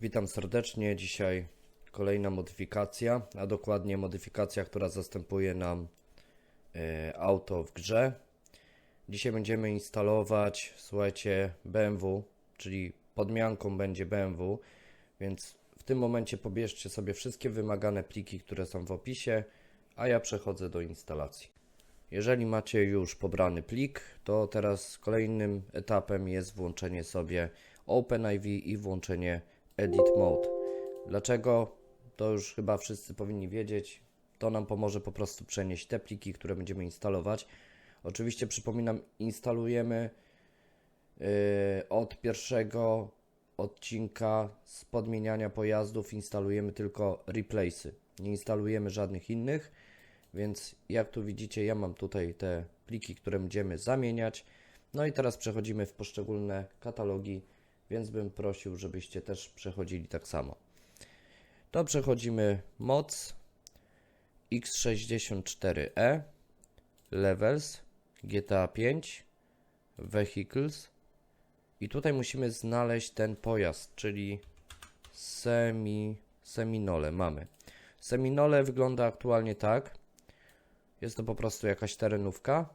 Witam serdecznie. Dzisiaj kolejna modyfikacja, a dokładnie modyfikacja, która zastępuje nam e, auto w grze. Dzisiaj będziemy instalować, słuchajcie, BMW, czyli podmianką będzie BMW, więc w tym momencie pobierzcie sobie wszystkie wymagane pliki, które są w opisie, a ja przechodzę do instalacji. Jeżeli macie już pobrany plik, to teraz kolejnym etapem jest włączenie sobie OpenIV i włączenie Edit Mode. Dlaczego? To już chyba wszyscy powinni wiedzieć. To nam pomoże po prostu przenieść te pliki, które będziemy instalować. Oczywiście przypominam, instalujemy yy, od pierwszego odcinka z podmieniania pojazdów instalujemy tylko replace'y. Nie instalujemy żadnych innych. Więc jak tu widzicie, ja mam tutaj te pliki, które będziemy zamieniać. No i teraz przechodzimy w poszczególne katalogi, więc bym prosił, żebyście też przechodzili tak samo. To przechodzimy moc X64E, Levels, GTA 5, Vehicles i tutaj musimy znaleźć ten pojazd, czyli semi, Seminole mamy. Seminole wygląda aktualnie tak. Jest to po prostu jakaś terenówka.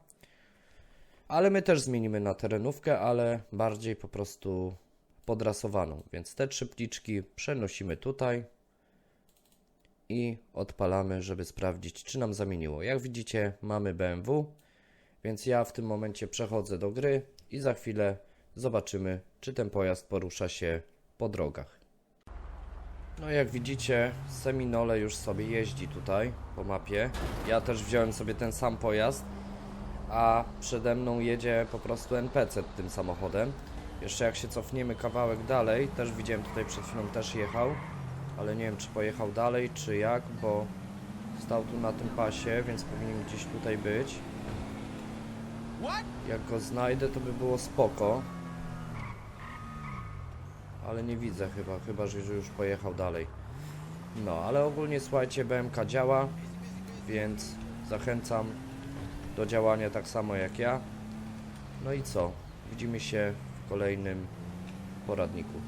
Ale my też zmienimy na terenówkę, ale bardziej po prostu podrasowaną. Więc te trzy pliczki przenosimy tutaj i odpalamy, żeby sprawdzić, czy nam zamieniło. Jak widzicie, mamy BMW, więc ja w tym momencie przechodzę do gry i za chwilę zobaczymy, czy ten pojazd porusza się po drogach. No jak widzicie, Seminole już sobie jeździ tutaj po mapie. Ja też wziąłem sobie ten sam pojazd, a przede mną jedzie po prostu NPC tym samochodem. Jeszcze jak się cofniemy kawałek dalej, też widziałem tutaj przed chwilą też jechał, ale nie wiem czy pojechał dalej, czy jak, bo stał tu na tym pasie, więc powinien gdzieś tutaj być. Jak go znajdę, to by było spoko. Ale nie widzę chyba, chyba że już pojechał dalej. No, ale ogólnie słuchajcie, BMK działa, więc zachęcam do działania tak samo jak ja. No i co? Widzimy się kolejnym poradniku.